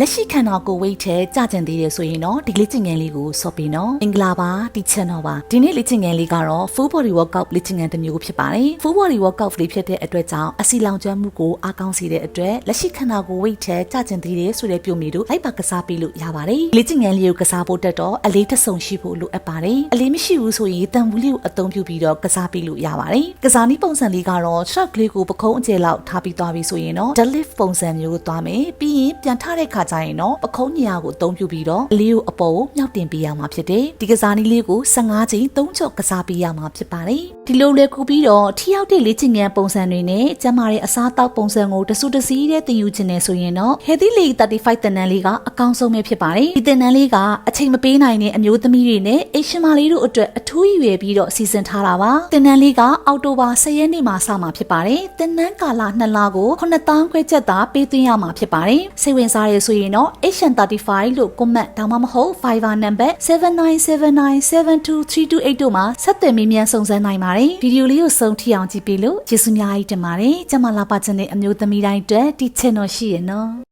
လက်ရှိခန္ဓာကိုယ်ဝိတ်ထဲကြာကျင်သေးတယ်ဆိုရင်တော့ဒီလေ့ကျင့်ခန်းလေးကိုစော့ပြီးနော်အင်္ဂလာပါဒီ channel ပါဒီနေ့လေ့ကျင့်ခန်းလေးကတော့ full body workout လေ့ကျင့်ခန်းတစ်မျိုးဖြစ်ပါတယ် full body workout လေးဖြစ်တဲ့အတွက်ကြောင့်အစီလောင်ကျွမ်းမှုကိုအားကောင်းစေတဲ့အတွက်လက်ရှိခန္ဓာကိုယ်ဝိတ်ထဲကြာကျင်သေးတယ်ဆိုတဲ့ပြုံးမျိုးတို့လိုက်ပါကစားပေးလို့ရပါတယ်လေ့ကျင့်ခန်းလေးကိုကစားဖို့တက်တော့အလေးတစ်စုံရှိဖို့လိုအပ်ပါတယ်အလေးမရှိဘူးဆိုရင်တန်ဘူးလေးကိုအသုံးပြုပြီးတော့ကစားပေးလို့ရပါတယ်ကစားနည်းပုံစံလေးကတော့ shot ကလေးကိုပခုံးအကျယ်လောက်ထားပြီးသွားပြီဆိုရင်တော့ deadlift ပုံစံမျိုးကိုသွားမယ်ပြီးရင်ပြန်ထားတဲ့ခါကျရင်တော့ပခုံးညရာကိုအသုံးပြုပြီးတော့အလေးကိုအပေါ်ကိုမြောက်တင်ပေးရမှာဖြစ်တယ်ဒီကစားနည်းလေးကို15ချိန်3ချုပ်ကစားပေးရမှာဖြစ်ပါတယ်ဒီလိုလေကူပြီးတော့ထိရောက်တဲ့လေ့ကျင့်ခန်းပုံစံတွေနဲ့ကျန်းမာတဲ့အစားအသောက်ပုံစံကိုတဆူတစည်းတဲ့သင်ယူခြင်းနဲ့ဆိုရင်တော့ Healthy League 35တင်နန်းလေးကအကောင်းဆုံးပဲဖြစ်ပါတယ်ဒီတင်နန်းလေးကအချိန်မပေးနိုင်တဲ့အမျိုးသမီးတွေနဲ့အိရှင်မလေးတို့အတွက်အထူးရည်ရွယ်ပြီးတော့စီစဉ်ထားတာပါတင်နန်းလေးကအောက်တိုဘာ10ရက်နေ့မှာစမှာဖြစ်ပါတယ်တင်နန်းကာလ2လကို9000ခွဲချက်သာပေးသွင်းရမှာဖြစ်ပါတယ်စိတ်ဝင်စားရဆိုရင်တော့ Asian 35 လို့ comment ဒါမှမဟုတ် Viber number 7979723228တို့မှာဆက်သွယ်မေးမြန်းစုံစမ်းနိုင်ပါတယ်ဗီဒီယိုလေးကိုဆုံးထိအောင်ကြည့်ပြီးလို့ကျေးဇူးများကြီးတင်ပါတယ်ကျမလာပါချင်တဲ့အမျိုးသမီးတိုင်းအတွက်ဒီ channel ရှိရနော်